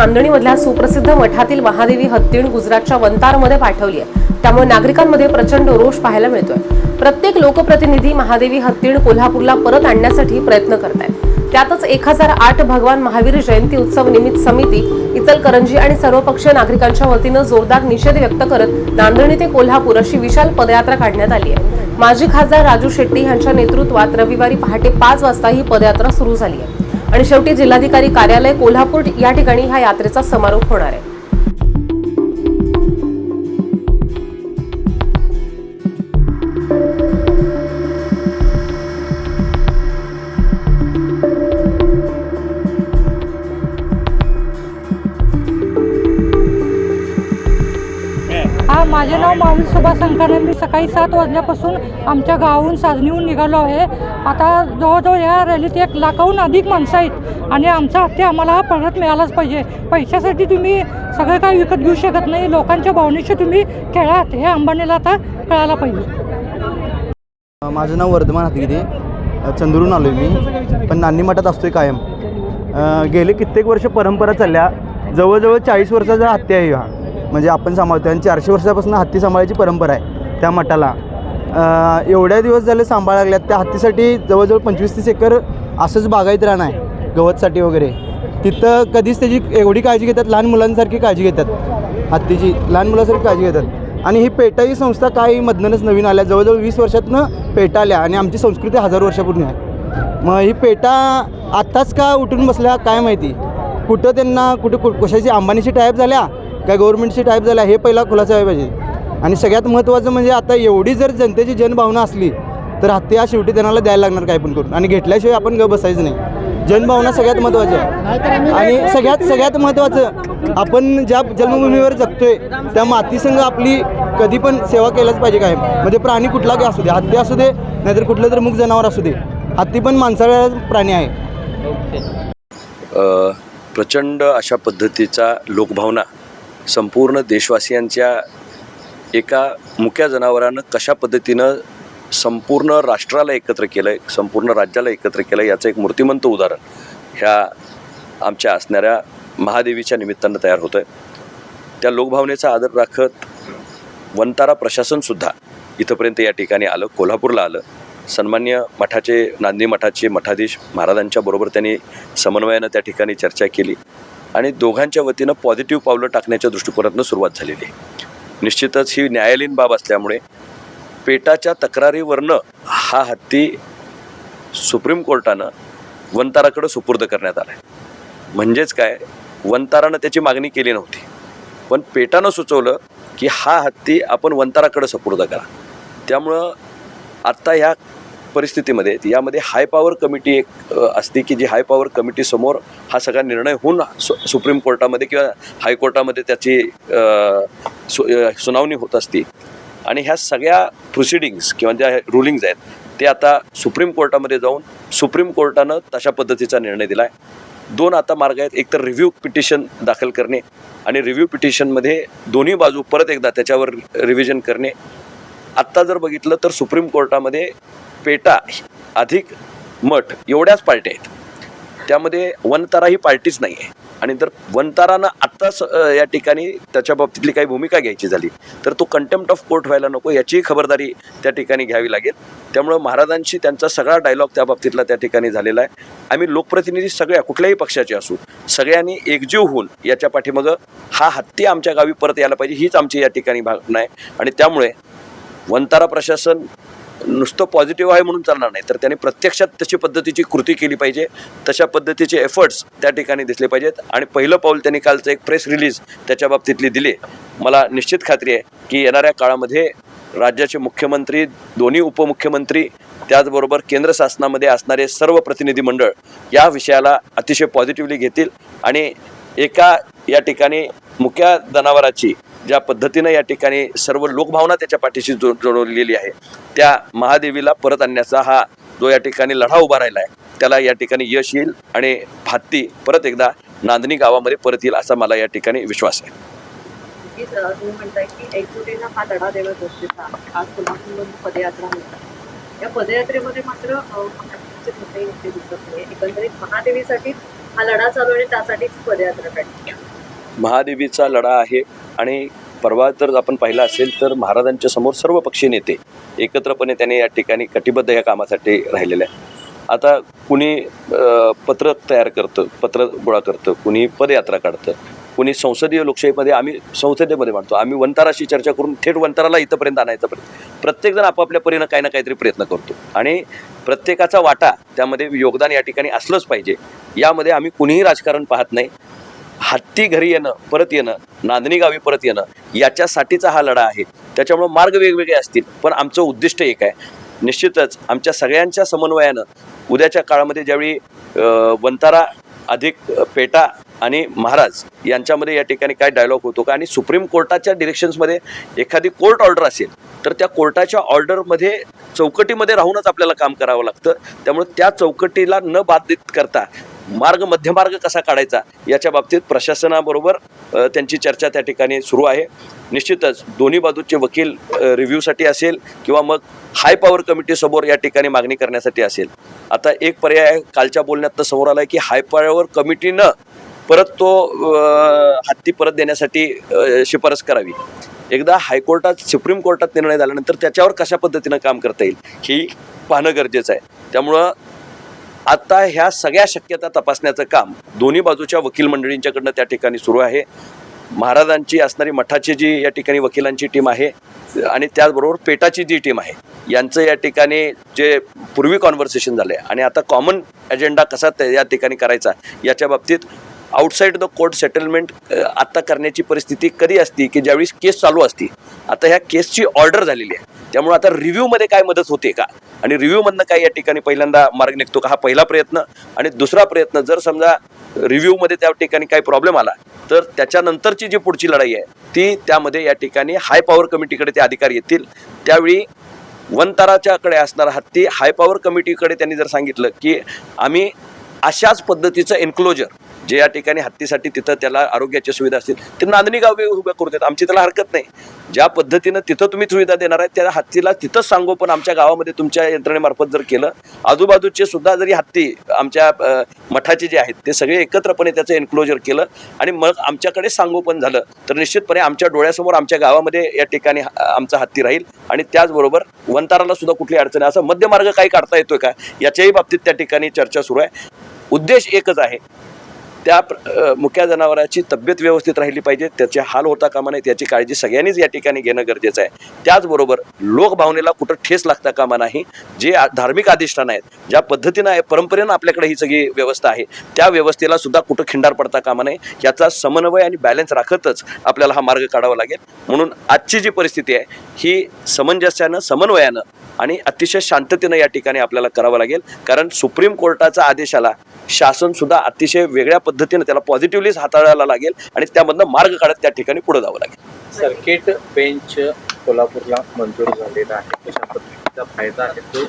नांदणीमधल्या सुप्रसिद्ध मठातील महादेवी हत्तीण गुजरातच्या वंतारमध्ये पाठवली आहे त्यामुळे नागरिकांमध्ये प्रचंड रोष पाहायला मिळतोय. प्रत्येक लोकप्रतिनिधी महादेवी हत्तीण कोल्हापूरला परत आणण्यासाठी प्रयत्न करत आहेत त्यातच एक हजार आठ भगवान महावीर जयंती उत्सव निमित्त समिती इचलकरंजी आणि सर्वपक्षीय नागरिकांच्या वतीनं जोरदार निषेध व्यक्त करत नांदणी ते कोल्हापूर अशी विशाल पदयात्रा काढण्यात आली आहे माजी खासदार राजू शेट्टी यांच्या नेतृत्वात रविवारी पहाटे पाच वाजता ही पदयात्रा सुरू झाली आहे आणि शेवटी जिल्हाधिकारी कार्यालय कोल्हापूर या ठिकाणी ह्या यात्रेचा समारोप होणार आहे. हा माझे नाव माऊली सुभाष संकाने मी सकाळी सात वाजल्यापासून आमच्या गावाहून साजनीहून निघालो आहे. आता जवळजवळ या रॅलीत एक लाखाहून अधिक माणसं आहेत आणि आमचा हत्या आम्हाला हा परत मिळालाच पाहिजे. पैशासाठी तुम्ही सगळं काही विकत घेऊ शकत नाही. लोकांच्या भावनेशी तुम्ही खेळात. हे अंबानीला आता कळायला पाहिजे. माझं नाव वर्धमान हातगिरे चंद्रून आलो आहे मी. पण नान्नी मठात असतोय कायम. गेले कित्येक वर्ष परंपरा चालल्या. जवळजवळ चाळीस वर्षाचा हत्या आहे हा. म्हणजे आपण सांभाळतो. आणि चारशे वर्षापासून हत्ती सांभाळायची परंपरा आहे त्या मठाला. एवढ्या दिवस झाले सांभाळ लागल्यात. त्या हत्तीसाठी जवळजवळ पंचवीस तीस एकर असंच बागायत राहणं आहे. गवतसाठी वगैरे. तिथं कधीच त्याची एवढी काळजी घेतात. लहान मुलांसारखी काळजी घेतात. हत्तीची लहान मुलांसारखी काळजी घेतात. आणि ही पेटा ही संस्था काही मधनच नवीन आल्या. जवळजवळ वीस वर्षातनं पेटा आल्या. आणि आमची संस्कृती हजार वर्षापूर्वी आहे. मग ही पेटा आत्ताच का उठून बसल्या काय माहिती? कुठं त्यांना कुठं कु कशाची अंबानीची टायप झाल्या? काय गव्हर्मेंटची टाईप झाला हे पहिला खुलासा व्हायला पाहिजे. आणि सगळ्यात महत्त्वाचं म्हणजे आता एवढी जर जनतेची जनभावना असली तर हत्ती शेवटी त्यांना द्यायला लागणार काय पण करून. आणि घेतल्याशिवाय आपण ग बसायचं नाही. जनभावना सगळ्यात महत्त्वाची आहे. आणि सगळ्यात सगळ्यात महत्त्वाचं आपण ज्या जन्मभूमीवर जगतोय त्या मातीसंघ आपली कधी पण सेवा केल्याच पाहिजे काय म्हणजे प्राणी कुठला काय असू दे हत्ती असू दे नाहीतर कुठलं तर मुख जनावर असू दे. हत्ती पण माणसाळा प्राणी आहे. प्रचंड अशा पद्धतीचा लोकभावना संपूर्ण देशवासियांच्या एका मुक्या जनावरानं कशा पद्धतीनं संपूर्ण राष्ट्राला एकत्र केलं आहे संपूर्ण राज्याला एकत्र केलं याचं एक मूर्तिमंत उदाहरण ह्या आमच्या असणाऱ्या महादेवीच्या निमित्तानं तयार होतं आहे त्या लोकभावनेचा आदर राखत वनतारा प्रशासनसुद्धा इथंपर्यंत या ठिकाणी आलं कोल्हापूरला आलं. सन्मान्य मठाचे नांदी मठाचे मठाधीश महाराजांच्या बरोबर त्यांनी समन्वयानं त्या ठिकाणी चर्चा केली. आणि दोघांच्या वतीनं पॉझिटिव्ह पावलं टाकण्याच्या दृष्टिकोनातून सुरुवात झालेली आहे. निश्चितच ही न्यायालयीन बाब असल्यामुळे पेटाच्या तक्रारीवरनं हा हत्ती सुप्रीम कोर्टानं वंताराकडं सुपूर्द करण्यात आला आहे म्हणजेच काय वंतारानं त्याची मागणी केली नव्हती. पण पेटानं सुचवलं की हा हत्ती आपण वंताराकडे सुपूर्द करा. त्यामुळं आत्ता ह्या परिस्थितीमध्ये यामध्ये हाय पॉवर कमिटी एक असते की जी हाय पॉवर कमिटीसमोर हा सगळा निर्णय होऊन सु सुप्रीम कोर्टामध्ये किंवा हायकोर्टामध्ये त्याची सु सुनावणी होत असते. आणि ह्या सगळ्या प्रोसिडिंग्स किंवा ज्या रुलिंग्ज आहेत ते आता सुप्रीम कोर्टामध्ये जाऊन सुप्रीम कोर्टानं तशा पद्धतीचा निर्णय दिला आहे दोन आता मार्ग आहेत एक तर रिव्ह्यू पिटिशन दाखल करणे आणि रिव्ह्यू पिटिशनमध्ये दोन्ही बाजू परत एकदा त्याच्यावर रिव्हिजन करणे. आत्ता जर बघितलं तर सुप्रीम कोर्टामध्ये पेटा अधिक मठ एवढ्याच पार्ट्या आहेत. त्यामध्ये वनतारा ही पार्टीच नाही आहे आणि जर वनतारानं आत्ताच या ठिकाणी त्याच्या बाबतीतली काही भूमिका घ्यायची झाली तर तो कंटेम्प्ट ऑफ कोर्ट व्हायला नको याचीही खबरदारी त्या ठिकाणी घ्यावी लागेल. त्यामुळं महाराजांशी त्यांचा सगळा डायलॉग त्या बाबतीतला त्या ठिकाणी झालेला आहे. आम्ही लोकप्रतिनिधी सगळ्या कुठल्याही पक्षाचे असू सगळ्यांनी एकजीव होऊन याच्या पाठीमागं हा हत्ती आमच्या गावी परत यायला पाहिजे हीच आमची या ठिकाणी भावना आहे. आणि त्यामुळे वनतारा प्रशासन नुसतं पॉझिटिव्ह आहे म्हणून चालणार नाही. तर त्याने प्रत्यक्षात तशी पद्धतीची कृती केली पाहिजे. तशा पद्धतीचे एफर्ट्स त्या ठिकाणी दिसले पाहिजेत. आणि पहिलं पाऊल त्यांनी कालचं एक प्रेस रिलीज त्याच्या बाबतीतली दिली. मला निश्चित खात्री आहे की येणाऱ्या काळामध्ये राज्याचे मुख्यमंत्री दोन्ही उपमुख्यमंत्री त्याचबरोबर केंद्र शासनामध्ये असणारे सर्व प्रतिनिधी मंडळ या विषयाला अतिशय पॉझिटिव्हली घेतील. आणि एका या ठिकाणी मुक्या जनावराची ज्या पद्धतीनं या ठिकाणी सर्व लोकभावना त्याच्या पाठीशी जो जोडलेली आहे त्या महादेवीला परत आणण्याचा हा जो या ठिकाणी लढा उभा राहिला आहे त्याला या ठिकाणी यश येईल आणि हत्ती परत एकदा नांदणी गावामध्ये परत येईल असा मला या ठिकाणी विश्वास आहे. या पदयात्रेमध्ये मात्र एकंदरीत महादेवीसाठी हा लढा चालू आणि त्यासाठीच पदयात्रा काढली महादेवीचा लढा आहे आणि परवा तर आपण पाहिला असेल तर महाराजांच्या समोर सर्व पक्षीय नेते एकत्रपणे त्याने या ठिकाणी कटिबद्ध या कामासाठी राहिलेले आहे आता कुणी पत्र तयार करतं पत्र गोळा करतं कुणी पदयात्रा काढतं कुणी संसदीय लोकशाहीमध्ये आम्ही संसदेमध्ये मांडतो आम्ही वंताराशी चर्चा करून थेट वंताराला इथंपर्यंत आणायचा प्रयत्न प्रत्येकजण आपापल्या परीनं काही ना काहीतरी प्रयत्न करतो आणि प्रत्येकाचा वाटा त्यामध्ये योगदान या ठिकाणी असलंच पाहिजे. यामध्ये आम्ही कुणीही राजकारण पाहत नाही. हत्ती घरी येणं परत येणं नांदणी गावी परत येणं याच्यासाठीचा हा लढा आहे. त्याच्यामुळं मार्ग वेगवेगळे असतील पण आमचं उद्दिष्ट एक आहे. निश्चितच आमच्या सगळ्यांच्या समन्वयानं उद्याच्या काळामध्ये ज्यावेळी वंतारा अधिक पेटा आणि महाराज यांच्यामध्ये या ठिकाणी काय डायलॉग होतो का आणि सुप्रीम कोर्टाच्या डिरेक्शन्समध्ये एखादी कोर्ट ऑर्डर असेल तर त्या कोर्टाच्या ऑर्डरमध्ये चौकटीमध्ये राहूनच आपल्याला काम करावं लागतं. त्यामुळे त्या चौकटीला न बाधित करता मार्ग मध्यमार्ग कसा काढायचा याच्या बाबतीत प्रशासनाबरोबर त्यांची चर्चा त्या ठिकाणी सुरू आहे. निश्चितच दोन्ही बाजूचे वकील रिव्ह्यूसाठी असेल किंवा मग हाय पॉवर कमिटीसमोर या ठिकाणी मागणी करण्यासाठी असेल. आता एक पर्याय कालच्या बोलण्यात समोर आला की हाय पॉवर कमिटीनं परत तो हत्ती परत देण्यासाठी शिफारस करावी. एकदा हायकोर्टात सुप्रीम कोर्टात निर्णय झाल्यानंतर त्याच्यावर कशा पद्धतीनं काम करता येईल ही पाहणं गरजेचं आहे. त्यामुळं आता ह्या सगळ्या शक्यता तपासण्याचं काम दोन्ही बाजूच्या वकील मंडळींच्याकडनं त्या ठिकाणी सुरू आहे. महाराजांची असणारी मठाची जी या ठिकाणी वकिलांची टीम आहे आणि त्याचबरोबर पेटाची जी टीम आहे यांचं या ठिकाणी जे पूर्वी कॉन्व्हर्सेशन झालं आहे आणि आता कॉमन अजेंडा कसा त्या- या ठिकाणी करायचा याच्या बाबतीत आउटसाईड द कोर्ट सेटलमेंट आत्ता करण्याची परिस्थिती कधी असती की ज्यावेळी केस चालू असती आता ह्या केसची ऑर्डर झालेली आहे. त्यामुळे आता रिव्ह्यूमध्ये काय मदत होते का? आणि रिव्ह्यूमधनं काय या ठिकाणी पहिल्यांदा मार्ग निघतो का? हा पहिला प्रयत्न. आणि दुसरा प्रयत्न जर समजा रिव्ह्यूमध्ये त्या ठिकाणी काही प्रॉब्लेम आला तर त्याच्यानंतरची जी पुढची लढाई आहे ती त्यामध्ये या ठिकाणी हाय पॉवर कमिटीकडे ते अधिकार येतील. त्यावेळी वनताराच्याकडे असणारा हत्ती हाय पॉवर कमिटीकडे त्यांनी जर सांगितलं की आम्ही अशाच पद्धतीचं एन्क्लोजर जे या ठिकाणी हत्तीसाठी तिथं त्याला आरोग्याच्या सुविधा असतील ते नांदणी गाव उभ्या करू देत. आमची त्याला हरकत नाही. ज्या पद्धतीनं तिथं तुम्ही सुविधा देणार आहे त्या हत्तीला तिथंच सांगू. पण आमच्या गावामध्ये तुमच्या यंत्रणेमार्फत जर केलं आजूबाजूचे सुद्धा जरी हत्ती आमच्या मठाचे जे आहेत ते सगळे एकत्रपणे त्याचं एन्क्लोजर केलं आणि मग आमच्याकडे सांगोपन झालं तर निश्चितपणे आमच्या डोळ्यासमोर आमच्या गावामध्ये या ठिकाणी आमचा हत्ती राहील. आणि त्याचबरोबर वंताराला सुद्धा कुठली अडचण असं मध्यमार्ग काही काढता येतोय का याच्याही बाबतीत त्या ठिकाणी चर्चा सुरू आहे. उद्देश एकच आहे त्या प्र- मुक्या जनावराची तब्येत व्यवस्थित राहिली पाहिजे त्याचे हाल होता कामा नये याची काळजी सगळ्यांनीच या ठिकाणी घेणं गरजेचं आहे. त्याचबरोबर लोकभावनेला कुठं ठेस लागता कामा नाही जे धार्मिक अधिष्ठान आहेत ज्या पद्धतीनं आहे परंपरेनं आपल्याकडे ही सगळी व्यवस्था आहे त्या व्यवस्थेला सुद्धा कुठं खिंडार पडता कामा नये याचा समन्वय आणि बॅलन्स राखतच आपल्याला हा मार्ग काढावा लागेल. म्हणून आजची जी परिस्थिती आहे ही समंजस्यानं समन्वयानं आणि अतिशय शांततेनं या ठिकाणी आपल्याला करावं लागेल. कारण सुप्रीम कोर्टाचा आदेश आला शासन सुद्धा अतिशय वेगळ्या पद्धतीनं त्याला पॉझिटिव्हलीच हाताळायला लागेल आणि त्यामधनं मार्ग काढत त्या ठिकाणी पुढे जावं लागेल. सर्किट बेंच कोल्हापूरला मंजूर झालेला आहे. कशा पद्धतीचा फायदा आहे तो